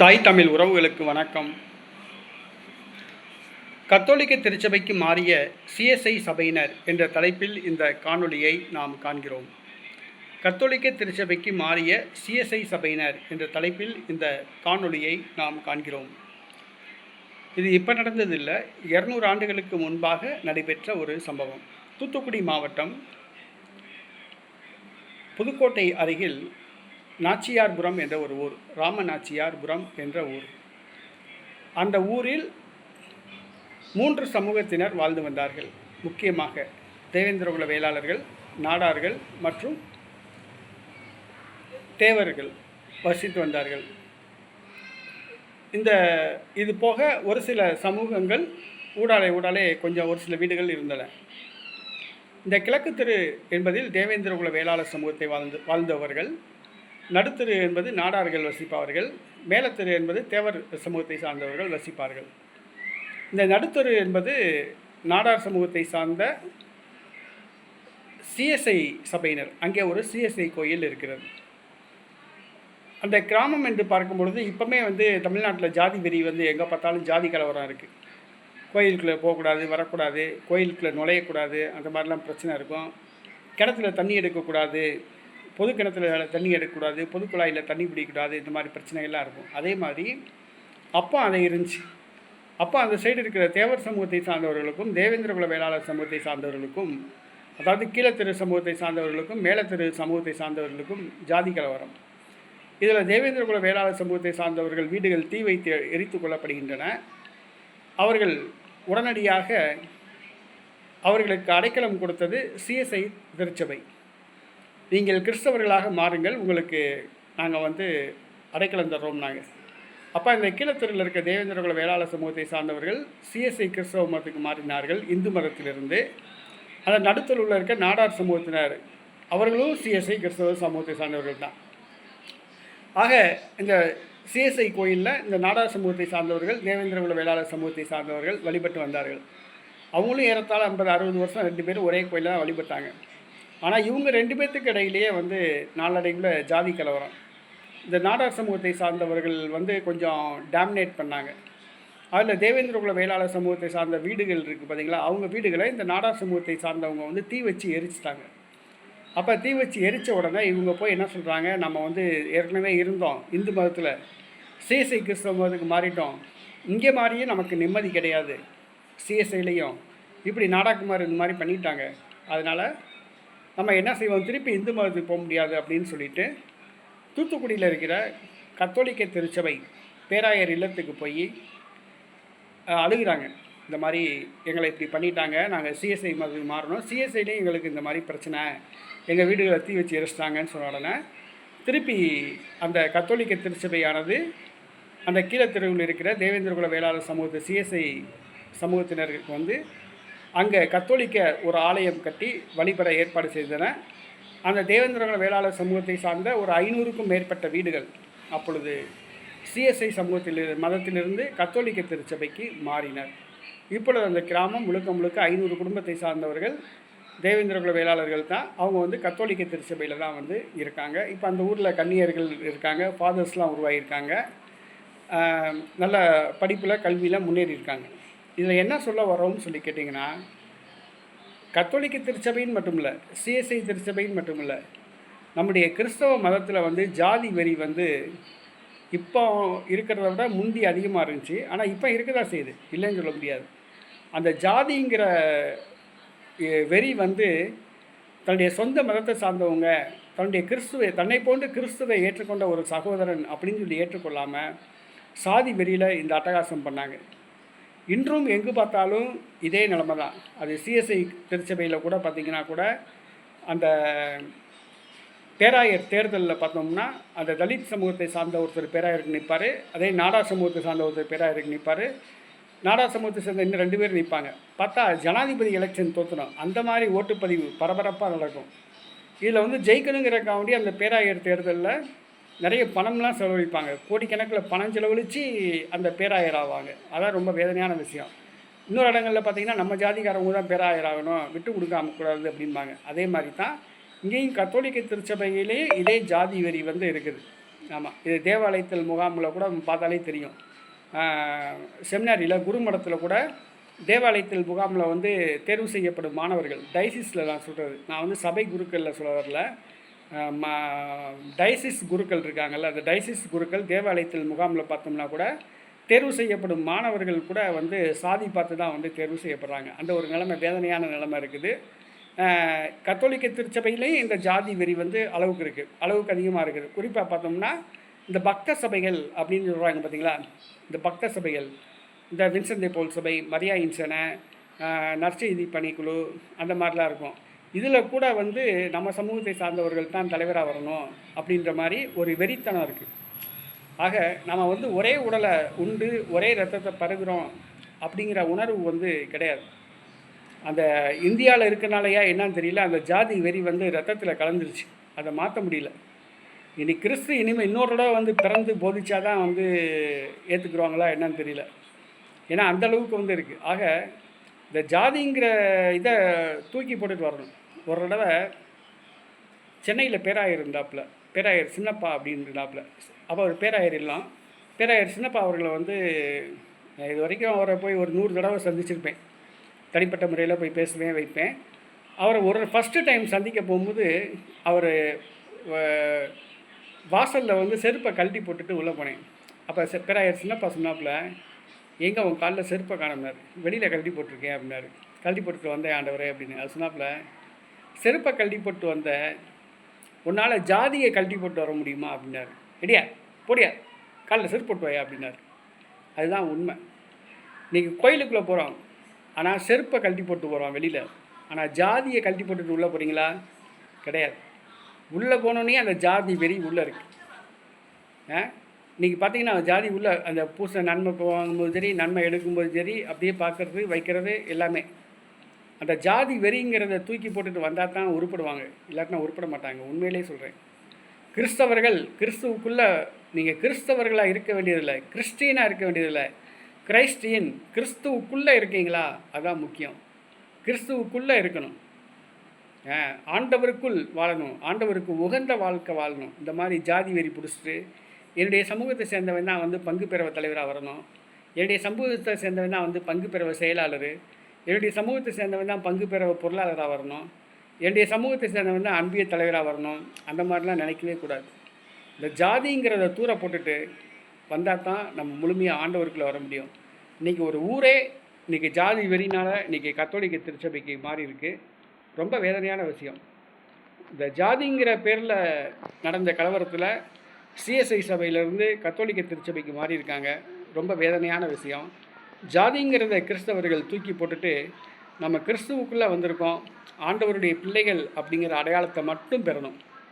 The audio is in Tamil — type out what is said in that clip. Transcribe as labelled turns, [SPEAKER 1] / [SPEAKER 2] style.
[SPEAKER 1] தாய் தமிழ் உறவுகளுக்கு வணக்கம். கத்தோலிக்க திருச்சபைக்கு மாறிய சிஎஸ்ஐ சபையினர் என்ற தலைப்பில் இந்த காணொளியை நாம் காண்கிறோம். கத்தோலிக்க திருச்சபைக்கு மாறிய சிஎஸ்ஐ சபையினர் என்ற தலைப்பில் இந்த காணொளியை நாம் காண்கிறோம். இது இப்போ நடந்ததில்லை இரநூறு ஆண்டுகளுக்கு முன்பாக நடைபெற்ற ஒரு சம்பவம். தூத்துக்குடி மாவட்டம் புதுக்கோட்டை அருகில் நாச்சியார்புரம் என்ற ஒரு ஊர் ராம நாச்சியார்புரம் என்ற ஊர். அந்த ஊரில் மூன்று சமூகத்தினர் வாழ்ந்து வந்தார்கள். முக்கியமாக தேவேந்திரகுல வேளாளர்கள் நாடார்கள் மற்றும் தேவர்கள் வசித்து வந்தார்கள். இந்த இது போக ஒரு சில சமூகங்கள் ஊடாலே ஊடாலே கொஞ்சம் ஒரு சில வீடுகள் இருந்தன. இந்த கிழக்கு தெரு என்பதில் தேவேந்திரகுல வேளாளர் சமூகத்தை வாழ்ந்து வாழ்ந்தவர்கள் நடுத்தரு என்பது நாடார்கள் வசிப்பவர்கள் மேலத்தெரு என்பது தேவர் சமூகத்தை சார்ந்தவர்கள் வசிப்பார்கள். இந்த நடுத்தரு என்பது நாடார் சமூகத்தை சார்ந்த சிஎஸ்ஐ சபையினர். அங்கே ஒரு சிஎஸ்ஐ கோயில் இருக்கிறது. அந்த கிராமம் என்று பார்க்கும் பொழுது இப்போமே வந்து தமிழ்நாட்டில் ஜாதி வெறி வந்து எங்கே பார்த்தாலும் ஜாதி கலவரம் இருக்குது கோயிலுக்குள்ளே போகக்கூடாது வரக்கூடாது கோயிலுக்குள்ளே நுழையக்கூடாது அந்த மாதிரிலாம் பிரச்சனை இருக்கும். கிணத்துல தண்ணி எடுக்கக்கூடாது பொது கிணத்துல தண்ணி எடுக்கக்கூடாது பொது குழாயில் தண்ணி பிடிக்கக்கூடாது இந்த மாதிரி பிரச்சனைகள்லாம் இருக்கும். அதே மாதிரி அப்போ அதை இருந்துச்சு அப்போ அந்த சைடு இருக்கிற தேவர் சமூகத்தை சார்ந்தவர்களுக்கும் தேவேந்திரகுல வேளாளர் சமூகத்தை சார்ந்தவர்களுக்கும் அதாவது கீழத்திரு சமூகத்தை சார்ந்தவர்களுக்கும் மேலத்திரு சமூகத்தை சார்ந்தவர்களுக்கும் ஜாதி கலவரம். இதில் தேவேந்திரகுல வேளாளர் சமூகத்தை சார்ந்தவர்கள் வீடுகள் தீ வைத்து எரித்து கொள்ளப்படுகின்றன. அவர்கள் உடனடியாக அவர்களுக்கு அடைக்கலம் கொடுத்தது சிஎஸ்ஐ திருச்சபை. நீங்கள் கிறிஸ்தவர்களாக மாறுங்கள். உங்களுக்கு நாங்கள் வந்து அடைக்கலம் தர்றோம் நாங்கள் அப்போ இந்த கீழத்தூரில் இருக்க தேவேந்திரகுல வேளாள சமூகத்தை சார்ந்தவர்கள் சிஎஸ்ஐ கிறிஸ்தவ மதத்துக்கு மாறினார்கள் இந்து மதத்திலிருந்து. அந்த உள்ள இருக்க நாடார் சமூகத்தினர் அவர்களும் சிஎஸ்ஐ கிறிஸ்தவ சமூகத்தை சார்ந்தவர்கள் தான். ஆக இந்த சிஎஸ்ஐ கோயிலில் இந்த நாடார் சமூகத்தை சார்ந்தவர்கள் தேவேந்திரகுல வேளாளர் சமூகத்தை சார்ந்தவர்கள் வழிபட்டு வந்தார்கள். அவங்களும் ஏறத்தாழ ஐம்பது அறுபது வருஷம் ரெண்டு பேரும் ஒரே கோயிலில் தான் வழிபட்டாங்க. ஆனால் இவங்க ரெண்டு பேர்த்துக்கு இடையிலேயே வந்து நாளடைவில் ஜாதி கலவரம். இந்த நாடார் சமூகத்தை சார்ந்தவர்கள் வந்து கொஞ்சம் டாமினேட் பண்ணாங்க. அதில் தேவேந்திரகுல வேளாளர் சமூகத்தை சார்ந்த வீடுகள் இருக்குது பார்த்தீங்களா அவங்க வீடுகளை இந்த நாடார் சமூகத்தை சார்ந்தவங்க வந்து தீ வச்சு எரிச்சிட்டாங்க. அப்போ தீ வச்சு எரித்த உடனே இவங்க போய் என்ன சொல்கிறாங்க நம்ம வந்து ஏற்கனவே இருந்தோம் இந்து மதத்தில். சிஎஸ்ஐ கிறிஸ்தவ மதத்துக்கு மாறிட்டோம். இங்கே மாறியே நமக்கு நிம்மதி கிடையாது. சிஎஸ்ஐலையும் இப்படி நாடாக்குமார் இந்த மாதிரி பண்ணிட்டாங்க. அதனால் நம்ம என்ன செய்வோம்? திருப்பி இந்து மதத்துக்கு போக முடியாது அப்படின்னு சொல்லிட்டு தூத்துக்குடியில் இருக்கிற கத்தோலிக்க திருச்சபை பேராயர் இல்லத்துக்கு போய் அழுகிறாங்க. இந்த மாதிரி எங்களை இப்படி பண்ணிட்டாங்க. நாங்கள் சிஎஸ்ஐ மதத்துக்கு மாறணும். சிஎஸ்ஐலேயும் எங்களுக்கு இந்த மாதிரி பிரச்சனை. எங்கள் வீடுகளை தீ வச்சு எரிச்சிட்டாங்கன்னு சொன்ன உடனே திருப்பி அந்த கத்தோலிக்க திருச்சபையானது அந்த கீழத்தெருவில் இருக்கிற தேவேந்திரகுல வேளாளர் சமூகத்தை சிஎஸ்ஐ சமூகத்தினருக்கு வந்து அங்கே கத்தோலிக்க ஒரு ஆலயம் கட்டி வழிபட ஏற்பாடு செய்தன. அந்த தேவேந்திரகுல வேளாளர் சமூகத்தை சார்ந்த ஒரு ஐநூறுக்கும் மேற்பட்ட வீடுகள் அப்பொழுது சிஎஸ்ஐ சமூகத்தில் மதத்திலிருந்து கத்தோலிக்க திருச்சபைக்கு மாறினர். இப்பொழுது அந்த கிராமம் முழுக்க முழுக்க ஐநூறு குடும்பத்தை சார்ந்தவர்கள் தேவேந்திரகுல வேளாளர்கள் தான். அவங்க வந்து கத்தோலிக்க திருச்சபையில் தான் வந்து இருக்காங்க. இப்போ அந்த ஊரில் கன்னியர்கள் இருக்காங்க ஃபாதர்ஸ்லாம் உருவாகியிருக்காங்க. நல்ல படிப்பில் கல்வியில் முன்னேறியிருக்காங்க. இதில் என்ன சொல்ல வரோம்னு சொல்லி கேட்டிங்கன்னா கத்தோலிக்க திருச்சபைன்னு மட்டும் இல்லை சிஎஸ்ஐ திருச்சபைன்னு மட்டும் இல்லை நம்முடைய கிறிஸ்தவ மதத்தில் வந்து ஜாதி வெறி வந்து இப்போ இருக்கிறத விட முந்தி அதிகமாக இருந்துச்சு. ஆனால் இப்போ இருக்க தான் செய்யுது. இல்லைன்னு சொல்ல முடியாது. அந்த ஜாதிங்கிற வெறி வந்து தன்னுடைய சொந்த மதத்தை சார்ந்தவங்க தன்னுடைய கிறிஸ்துவை தன்னை போன்று கிறிஸ்துவை ஏற்றுக்கொண்ட ஒரு சகோதரன் அப்படின்னு சொல்லி ஏற்றுக்கொள்ளாமல் சாதி வெறியில் இந்த அட்டகாசம் பண்ணாங்க. இன்றும் எங்கு பார்த்தாலும் இதே நிலமை தான் அது சிஎஸ்ஐ திருச்சபையில் கூட பார்த்திங்கன்னா கூட அந்த பேராயர் தேர்தலில் பார்த்தோம்னா அந்த தலித் சமூகத்தை சார்ந்த ஒருத்தர் பேராயருக்கு நிற்பார் அதே நாடா சமூகத்தை சார்ந்த ஒருத்தர் பேராயருக்கு நிற்பார் நாடா சமூகத்தை சேர்ந்த இன்னும் ரெண்டு பேர் நிற்பாங்க பார்த்தா ஜனாதிபதி எலெக்ஷன் தோற்றணும் அந்த மாதிரி ஓட்டுப்பதிவு பரபரப்பாக நடக்கும். இதில் வந்து ஜெயிக்கணுங்கிறக்காண்டி அந்த பேராயர் தேர்தலில் நிறைய பணம்லாம் செலவழிப்பாங்க. கோடிக்கணக்கில் பணம் செலவழித்து அந்த பேராயர் ஆவாங்க அதான் ரொம்ப வேதனையான விஷயம். இன்னொரு இடங்களில் பார்த்தீங்கன்னா நம்ம ஜாதிக்காரவங்க தான் பேராயர் ஆகணும் விட்டு கொடுக்காம கூடாது அப்படிம்பாங்க. அதே மாதிரி தான் இங்கேயும் கத்தோலிக்க திருச்சபையிலேயே இதே ஜாதி வரி வந்து இருக்குது. ஆமாம் இது தேவாலயத்தில் முகாமில் கூட பார்த்தாலே தெரியும். செமினாரியில் குருமடத்தில் கூட தேவாலயத்தில் முகாமில் வந்து தேர்வு செய்யப்படும் மாணவர்கள். டைசிஸில் நான் சொல்கிறது நான் வந்து சபை குருக்களில் சொல்ல வரல. டைசிஸ் குருக்கள் இருக்காங்கல்ல அந்த டைசிஸ் குருக்கள் தேவாலயத்தில் முகாமில் பார்த்தோம்னா கூட தேர்வு செய்யப்படும் மாணவர்கள் கூட வந்து சாதி பார்த்து தான் வந்து தேர்வு செய்யப்படுறாங்க. அந்த ஒரு நிலைமை வேதனையான நிலைமை இருக்குது. கத்தோலிக்க திருச்சபையிலையும் இந்த ஜாதி வெறி வந்து அளவுக்கு இருக்குது அளவுக்கு அதிகமாக இருக்குது. குறிப்பாக பார்த்தோம்னா இந்த பக்த சபைகள் அப்படின்னு சொல்கிறாங்க பார்த்தீங்களா இந்த பக்த சபைகள் இந்த வின்சந்தை போல் சபை மரியா இன்சனை நற்செய்தி பணிக்குழு அந்த மாதிரிலாம் இருக்கும். இதில் கூட வந்து நம்ம சமூகத்தை சார்ந்தவர்கள் தான் தலைவராக வரணும் அப்படின்ற மாதிரி ஒரு வெறித்தனம் இருக்குது ஆக நம்ம வந்து ஒரே உடலை உண்டு ஒரே ரத்தத்தை பருகிறோம் அப்படிங்கிற உணர்வு வந்து கிடையாது. அந்த இந்தியாவில் இருக்கனாலயா என்னன்னு தெரியல அந்த ஜாதி வெறி வந்து ரத்தத்தில் கலந்துருச்சு. அதை மாற்ற முடியல. இனி கிறிஸ்து இனிமேல் இன்னொரு தடவை வந்து பிறந்து போதிச்சாதான் வந்து ஏற்றுக்குருவாங்களா என்னன்னு தெரியல. ஏன்னா அந்த அளவுக்கு வந்து இருக்குது ஆக இந்த ஜாதிங்கிற இதை தூக்கி போட்டுட்டு வரணும். ஒரு தடவை சென்னையில் பேராயர் இருந்தாப்புல பேராயர் சின்னப்பா அப்படின்னு இருந்தாப்புல. அப்போ அவர் பேராயர் இல்லாம் பேராயர் சின்னப்பா அவர்களை வந்து நான் இது வரைக்கும் அவரை போய் ஒரு நூறு தடவை சந்திச்சிருப்பேன். தனிப்பட்ட முறையில் போய் பேசுவேன் வைப்பேன். அவரை ஒரு ஃபஸ்ட்டு டைம் சந்திக்க போகும்போது அவர் வாசலில் வந்து செருப்பை கழட்டி போட்டுட்டு உள்ளே போனேன். அப்போ பேராயர் சின்னப்பா சொன்னாப்புல எங்கே உன் காலில் செருப்பை காணோம்னாரு. வெளியில் கழட்டி போட்டிருக்கேன் அப்படின்னாரு. கழட்டி போட்டுட்டு வந்தேன் ஆண்டவரே அப்படின்னு. அது சொன்னாப்புல செருப்பை கழட்டி போட்டு வந்த உன்னால் ஜாதியை கழட்டி போட்டு வர முடியுமா அப்படின்னாரு. ரெடியா? போடியா? காலில் செருப்பு போட்டு வாயா அப்படின்னாரு. அதுதான் உண்மை. இன்றைக்கி கோயிலுக்குள்ளே போகிறோம் ஆனால் செருப்பை கழட்டி போட்டு போகிறோம் வெளியில். ஆனால் ஜாதியை கழட்டி போட்டுட்டு உள்ளே போகிறீங்களா கிடையாது. உள்ளே போனோன்னே அந்த ஜாதி வெறி உள்ளே இருக்குது ஆ? இன்றைக்கி பார்த்தீங்கன்னா ஜாதி உள்ள அந்த பூசை நன்மை வாங்கும்போது சரி நன்மை எடுக்கும்போது சரி அப்படியே பார்க்கறது வைக்கிறது எல்லாமே. அந்த ஜாதி வெறிங்கிறத தூக்கி போட்டுட்டு வந்தால் தான் உருப்படுவாங்க. இல்லாட்டினா உருப்பட மாட்டாங்க. உண்மையிலே சொல்கிறேன் கிறிஸ்தவர்கள் கிறிஸ்துவுக்குள்ளே நீங்கள் கிறிஸ்தவர்களாக இருக்க வேண்டியதில்லை. கிறிஸ்டியனாக இருக்க வேண்டியதில்லை. கிரைஸ்டியன் கிறிஸ்துவுக்குள்ளே இருக்கீங்களா? அதான் முக்கியம். கிறிஸ்துவுக்குள்ளே இருக்கணும். ஆண்டவருக்குள் வாழணும். ஆண்டவருக்கு உகந்த வாழ்க்கை வாழணும். இந்த மாதிரி ஜாதி வெறி பிடிச்சிட்டு என்னுடைய சமூகத்தை சேர்ந்தவன் தான் வந்து பங்கு பெறவை தலைவராக வரணும். என்னுடைய சமூகத்தை சேர்ந்தவன் தான் வந்து பங்கு பெறவை செயலாளர். என்னுடைய சமூகத்தை சேர்ந்தவன் தான் பங்கு பெற பொருளாளராக வரணும். என்னுடைய சமூகத்தை சேர்ந்தவன் தான் அன்பிய தலைவராக வரணும். அந்த மாதிரிலாம் நினைக்கவே கூடாது. இந்த ஜாதிங்கிறத தூர போட்டுட்டு வந்தால் தான் நம்ம முழுமையாக ஆண்டவருக்குள்ளே வர முடியும். இன்றைக்கி ஒரு ஊரே இன்றைக்கி ஜாதி வெறினால் இன்றைக்கி கத்தோலிக்க திருச்சபைக்கு மாறி இருக்குது ரொம்ப வேதனையான விஷயம். இந்த ஜாதிங்கிற பேரில் நடந்த கலவரத்தில் சிஎஸ்ஐ சபையிலேருந்து கத்தோலிக்க திருச்சபைக்கு மாறி இருக்காங்க ரொம்ப வேதனையான விஷயம். ஜாதிங்கிறத கிறிஸ்தவர்கள் தூக்கி போட்டுட்டு நம்ம கிறிஸ்துவுக்குள்ளே வந்திருக்கோம். ஆண்டவருடைய பிள்ளைகள் அப்படிங்கிற அடையாளத்தை மட்டும் பெறணும்.